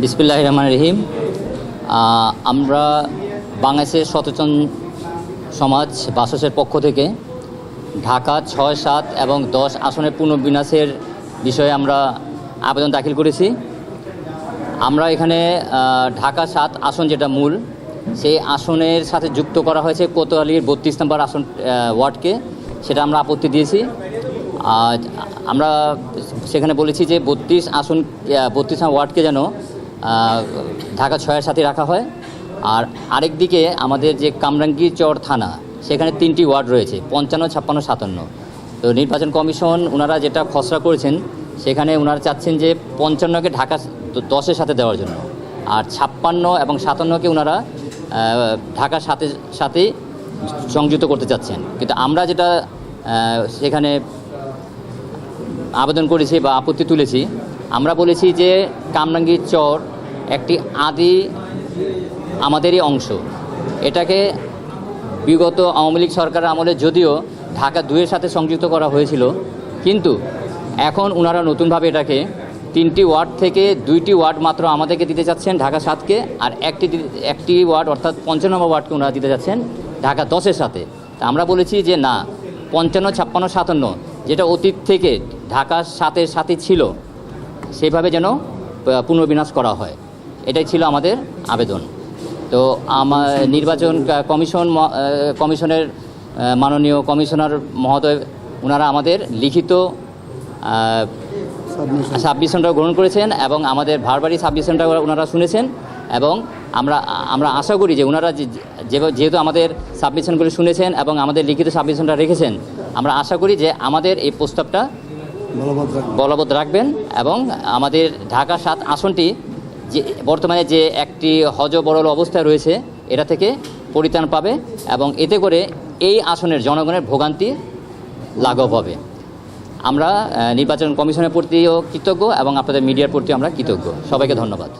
বিসমিল্লাহ রহমান রহিম আমরা বাংলাদেশের সচেতন সমাজ, বাসসের পক্ষ থেকে ঢাকা ছয় সাত এবং দশ আসনের পুনর্বিন্যাসের বিষয়ে আমরা আবেদন দাখিল করেছি। আমরা এখানে ঢাকা সাত আসন যেটা মূল, সেই আসনের সাথে যুক্ত করা হয়েছে কোতোয়ালির বত্রিশ নম্বর আসন ওয়ার্ডকে। সেটা আমরা আপত্তি দিয়েছি। আমরা সেখানে বলেছি যে বত্রিশ আসন বত্রিশ ওয়ার্ডকে যেন ঢাকা ছয়ের সাথে রাখা হয়। আর আরেক দিকে আমাদের যে কামরাঙ্গি চর থানা, সেখানে তিনটি ওয়ার্ড রয়েছে, পঞ্চান্ন, ছাপ্পান্ন, সাতান্ন। তো নির্বাচন কমিশন ওনারা যেটা খসড়া করেছেন, সেখানে ওনারা চাচ্ছেন যে পঞ্চান্নকে ঢাকা দশের সাথে দেওয়ার জন্য। আর ছাপ্পান্ন এবং সাতান্নকে ওনারা ঢাকার সাথে সাথেই সংযুক্ত করতে চাচ্ছেন। কিন্তু আমরা যেটা সেখানে আবেদন করেছি বা আপত্তি তুলেছি, আমরা বলেছি যে কামরাঙ্গীর চর একটি আদি আমাদেরই অংশ। এটাকে বিগত আওয়ামী লীগ সরকারের আমলে যদিও ঢাকা দুয়ের সাথে সংযুক্ত করা হয়েছিল কিন্তু এখন ওনারা নতুনভাবে এটাকে তিনটি ওয়ার্ড থেকে দুইটি ওয়ার্ড মাত্র আমাদেরকে দিতে চাচ্ছেন ঢাকা সাতকে আর একটি একটি ওয়ার্ড অর্থাৎ পঞ্চান্ন ওয়ার্ডকে ওনারা দিতে যাচ্ছেন ঢাকা দশের সাথে। তা আমরা বলেছি যে না পঞ্চান্ন ছাপ্পান্ন সাতান্ন যেটা অতীত থেকে ঢাকার সাথে সাথে ছিল সেভাবে যেন আহ, পুনর্বিন্যাস করা হয়। এটাই ছিল আমাদের আবেদন। তো আমার নির্বাচন কমিশন কমিশনের মাননীয় কমিশনার মহোদয় ওনারা আমাদের লিখিত সাবমিশনটা গ্রহণ করেছেন এবং আমাদের ভারবারি সাবমিশনটা ওনারা শুনেছেন এবং আমরা আমরা আশা করি যে ওনারা যেহেতু আমাদের সাবমিশনগুলি শুনেছেন এবং আমাদের লিখিত সাবমিশনটা রেখেছেন আমরা আশা করি যে আমাদের এই প্রস্তাবটা বলবৎ রাখবেন এবং আমাদের ঢাকা সাত আসনটি যে বর্তমানে যে একটি হজ বড়ল অবস্থায় রয়েছে, এটা থেকে পরিত্রাণ পাবে এবং এতে করে এই আসনের জনগণের ভোগান্তি লাঘব হবে। আমরা নির্বাচন কমিশনের প্রতিও কৃতজ্ঞ এবং আপনাদের মিডিয়ার প্রতিও আমরা কৃতজ্ঞ। সবাইকে ধন্যবাদ।